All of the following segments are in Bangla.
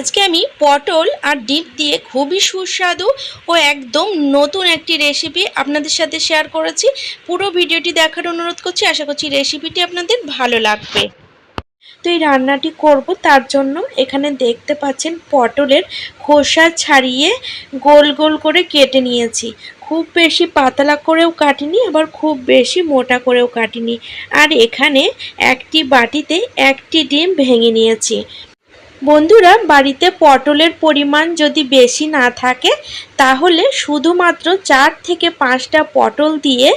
আজকে আমি পটল আর ডিম দিয়ে খুবই সুস্বাদু ও একদম নতুন একটি রেসিপি আপনাদের সাথে শেয়ার করেছি। পুরো ভিডিওটি দেখার অনুরোধ করছি, আশা করছি রেসিপিটি আপনাদের ভালো লাগবে। তো এই রান্নাটি করব, তার জন্য এখানে দেখতে পাচ্ছেন পটলের খোসা ছাড়িয়ে গোল গোল করে কেটে নিয়েছি। খুব বেশি পাতলা করেও কাটিনি, আবার খুব বেশি মোটা করেও কাটিনি। আর এখানে একটি বাটিতে একটি ডিম ভেঙে নিয়েছি। বন্ধুরা, বাড়িতে পটলের পরিমাণ যদি বেশি না থাকে, তাহলে শুধুমাত্র চার থেকে পাঁচটা পটল দিয়ে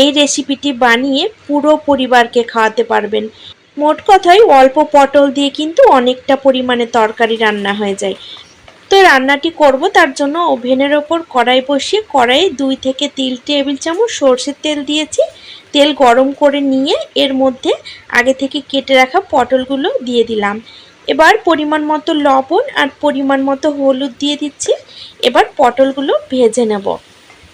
এই রেসিপিটি বানিয়ে পুরো পরিবারকে খাওয়াতে পারবেন। মোট কথায় অল্প পটল দিয়ে কিন্তু অনেকটা পরিমাণে তরকারি রান্না হয়ে যায়। তো রান্নাটি করব, তার জন্য ওভেনের ওপর কড়াই বসিয়ে, কড়াইয়ে দুই থেকে তিন টেবিল চামচ সর্ষের তেল দিয়েছি। তেল গরম করে নিয়ে এর মধ্যে আগে থেকে কেটে রাখা পটলগুলো দিয়ে দিলাম। এবার পরিমাণ মতো লবণ আর পরিমাণ মতো হলুদ দিয়ে দিচ্ছি। এবার পটলগুলো ভেজে নেব।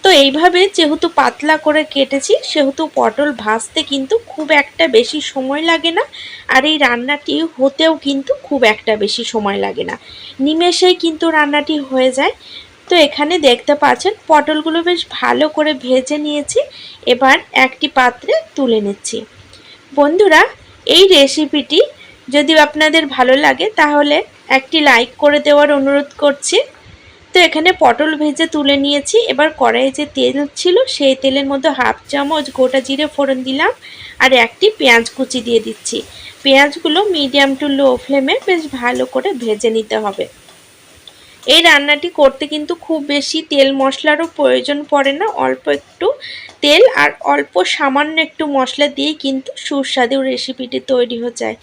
তো এইভাবে যেহেতু পাতলা করে কেটেছি, সেহেতু পটল ভাজতে কিন্তু খুব একটা বেশি সময় লাগে না আর এই রান্নাটি হতেও কিন্তু খুব একটা বেশি সময় লাগে না। নিমেষেই কিন্তু রান্নাটি হয়ে যায়। তো এখানে দেখতে পাচ্ছেন পটলগুলো বেশ ভালো করে ভেজে নিয়েছি। এবার একটি পাত্রে তুলে নিচ্ছি। বন্ধুরা, এই রেসিপিটি যদি আপনাদের ভালো লাগে, তাহলে একটি লাইক করে দেওয়ার অনুরোধ করছি। তো এখানে পটল ভেজে তুলে নিয়েছি। এবার কড়াইয়ে যে তেল ছিল, সেই তেলের মধ্যে হাফ চামচ গোটা জিরে ফোড়ন দিলাম আর একটি পেঁয়াজ কুচি দিয়ে দিচ্ছি। পেঁয়াজগুলো মিডিয়াম টু লো ফ্লেমে বেশ ভালো করে ভেজে নিতে হবে। এই রান্নাটি করতে কিন্তু খুব বেশি তেল মশলারও প্রয়োজন পড়ে না। অল্প একটু তেল আর অল্প সামান্য একটু মশলা দিয়েই কিন্তু সুস্বাদু রেসিপিটি তৈরি হয়ে যায়।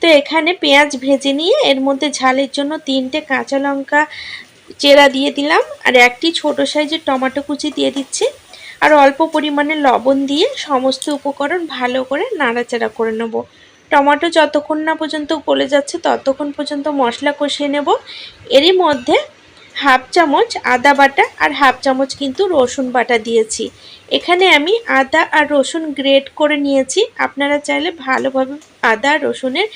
তো এখানে পেঁয়াজ ভেজে নিয়ে এর মধ্যে ঝালের জন্য তিনটে কাঁচা লঙ্কা চেরা দিয়ে দিলাম আর একটি ছোট সাইজের টমেটো কুচি দিয়ে দিচ্ছি। আর অল্প পরিমাণে লবণ দিয়ে সমস্ত উপকরণ ভালো করে নাড়াচাড়া করে নেব। টমেটো যতক্ষণ না পর্যন্ত গলে যাচ্ছে, ততক্ষণ পর্যন্ত মশলা কষিয়ে নেব। এরই মধ্যে হাফ চামচ আদা বাটা আর হাফ চামচ কিন্তু রসুন বাটা দিয়েছি। এখানে আমি আদা আর রসুন গ্রেট করে নিয়েছি। আপনারা চাইলে ভালোভাবে আদা রসুনের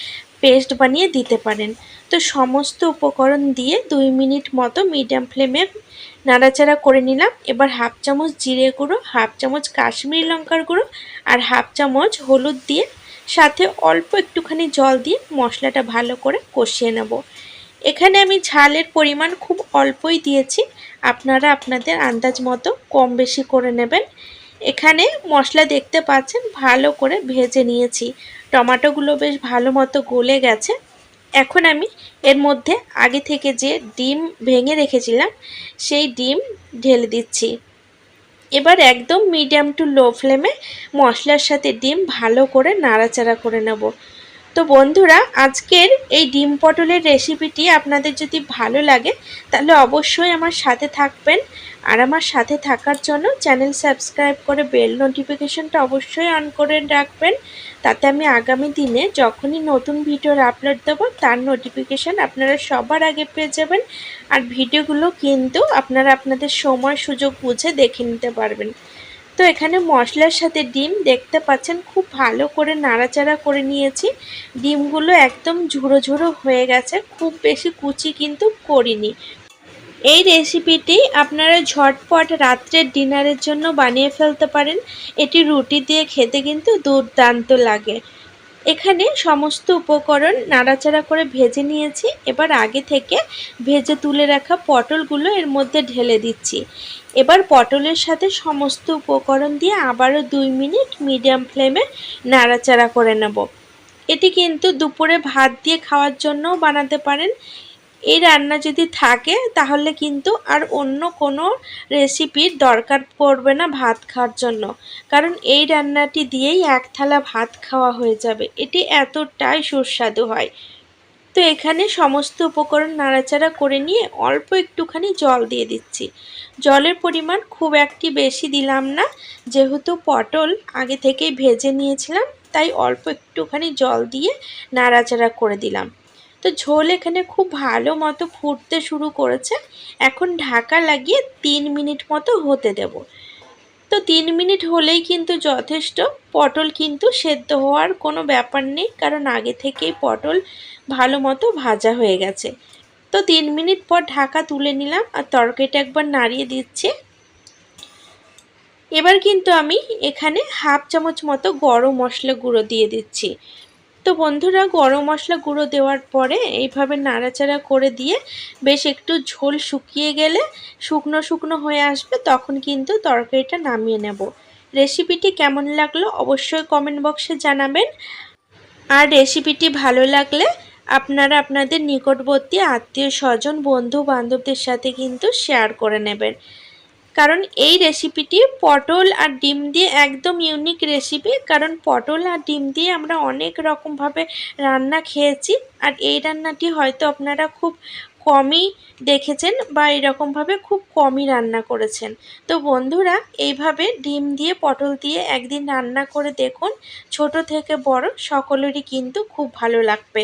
পেস্ট বানিয়ে দিতে পারেন। তো সমস্ত উপকরণ দিয়ে দুই মিনিট মতো মিডিয়াম ফ্লেমে নাড়াচাড়া করে নিলাম। এবার হাফ চামচ জিরে গুঁড়ো, হাফ চামচ কাশ্মীরি লঙ্কার গুঁড়ো আর হাফ চামচ হলুদ দিয়ে সাথে অল্প একটুখানি জল দিয়ে মশলাটা ভালো করে কষিয়ে নেব। এখানে আমি ঝালের পরিমাণ খুব অল্পই দিয়েছি। আপনারা আপনাদের আন্দাজ মতো কম বেশি করে নেবেন। এখানে মশলা দেখতে পাচ্ছেন, ভালো করে ভেজে নিয়েছি। টমাটোগুলো বেশ ভালো মতো গলে গেছে। এখন আমি এর মধ্যে আগে থেকে যে ডিম ভেঙে রেখেছিলাম, সেই ডিম ঢেলে দিচ্ছি। এবার একদম মিডিয়াম টু লো ফ্লেমে মশলার সাথে ডিম ভালো করে নাড়াচাড়া করে নেব। তো বন্ধুরা, আজকের এই ডিম পটলের রেসিপিটি আপনাদের যদি ভালো লাগে, তাহলে অবশ্যই আমার সাথে থাকবেন। আর আমার সাথে থাকার জন্য চ্যানেল সাবস্ক্রাইব করে বেল নোটিফিকেশনটা অবশ্যই অন করে রাখবেন। তাতে আমি আগামী দিনে যখনই নতুন ভিডিওর আপলোড দেবো, তার নোটিফিকেশান আপনারা সবার আগে পেয়ে যাবেন। আর ভিডিওগুলো কিন্তু আপনারা আপনাদের সময় সুযোগ বুঝে দেখে নিতে পারবেন। তো এখানে মশলার সাথে ডিম দেখতে পাচ্ছেন, খুব ভালো করে নাড়াচাড়া করে নিয়েছি। ডিমগুলো একদম ঝুড়ো ঝুড়ো হয়ে গেছে, খুব বেশি কুচি কিন্তু করিনি। এই রেসিপিটি আপনারা ঝটপট রাত্রের ডিনারের জন্য বানিয়ে ফেলতে পারেন। এটি রুটি দিয়ে খেতে কিন্তু দুর্দান্ত লাগে। এখানে সমস্ত উপকরণ নাড়াচাড়া করে ভেজে নিয়েছি। এবার আগে থেকে ভেজে তুলে রাখা পটলগুলো এর মধ্যে ঢেলে দিচ্ছি। এবার পটলের সাথে সমস্ত উপকরণ দিয়ে আবারও দুই মিনিট মিডিয়াম ফ্লেমে নাড়াচাড়া করে নেব। এটি কিন্তু দুপুরে ভাত দিয়ে খাওয়ার জন্যও বানাতে পারেন। এই রান্না যদি থাকে, তাহলে কিন্তু আর অন্য কোনো রেসিপির দরকার পড়বে না ভাত খাওয়ার জন্য। কারণ এই রান্নাটি দিয়েই এক থালা ভাত খাওয়া হয়ে যাবে। এটি এতটাই সুস্বাদু হয়। তো এখানে সমস্ত উপকরণ নাড়াচাড়া করে নিয়ে অল্প একটুখানি জল দিয়ে দিচ্ছি। জলের পরিমাণ খুব একটি বেশি দিলাম না। যেহেতু পটল আগে থেকেই ভেজে নিয়েছিলাম, তাই অল্প একটুখানি জল দিয়ে নাড়াচাড়া করে দিলাম। তো ঝোল এখানে খুব ভালো মতো ফুটতে শুরু করেছে। এখন ঢাকা লাগিয়ে তিন মিনিট মতো হতে দেব। তিন মিনিট হলেই কিন্তু যথেষ্ট। পটল কিন্তু সেদ্ধ হওয়ার কোনো ব্যাপার নেই, কারণ আগে থেকেই পটল ভালো মতো ভাজা হয়ে গেছে। তো তিন মিনিট পর ঢাকা তুলে নিলাম আর তরকারিটা একবার নাড়িয়ে দিচ্ছে। এবার কিন্তু আমি এখানে হাফ চামচ মতো গরম মশলা গুঁড়ো দিয়ে দিচ্ছি। তো বন্ধুরা গরম মশলা গুঁড়ো দেওয়ার পরে এইভাবে নাড়াচাড়া করে দিয়ে বেশ একটু ঝোল শুকিয়ে গেলে শুকনো শুকনো হয়ে আসবে, তখন কিন্তু তরকারিটা নামিয়ে নেব। রেসিপিটি কেমন লাগল অবশ্যই কমেন্ট বক্সে জানাবেন। আর রেসিপিটি ভালো লাগলে আপনারা আপনাদের নিকটবর্তী আত্মীয় স্বজন বন্ধু বান্ধবদের সাথে কিন্তু শেয়ার করে নেবেন। কারণ এই রেসিপিটি পটল আর ডিম দিয়ে একদম ইউনিক রেসিপি কারণ পটল আর ডিম দিয়ে আমরা অনেক রকমভাবে রান্না খেয়েছি। আর এই রান্নাটি হয়তো আপনারা খুব কমই দেখেছেন বা এরকমভাবে খুব কমই রান্না করেছেন। তো বন্ধুরা, এইভাবে ডিম দিয়ে, পটল দিয়ে একদিন রান্না করে দেখুন। ছোট থেকে বড়, সকলেরই কিন্তু খুব ভালো লাগবে।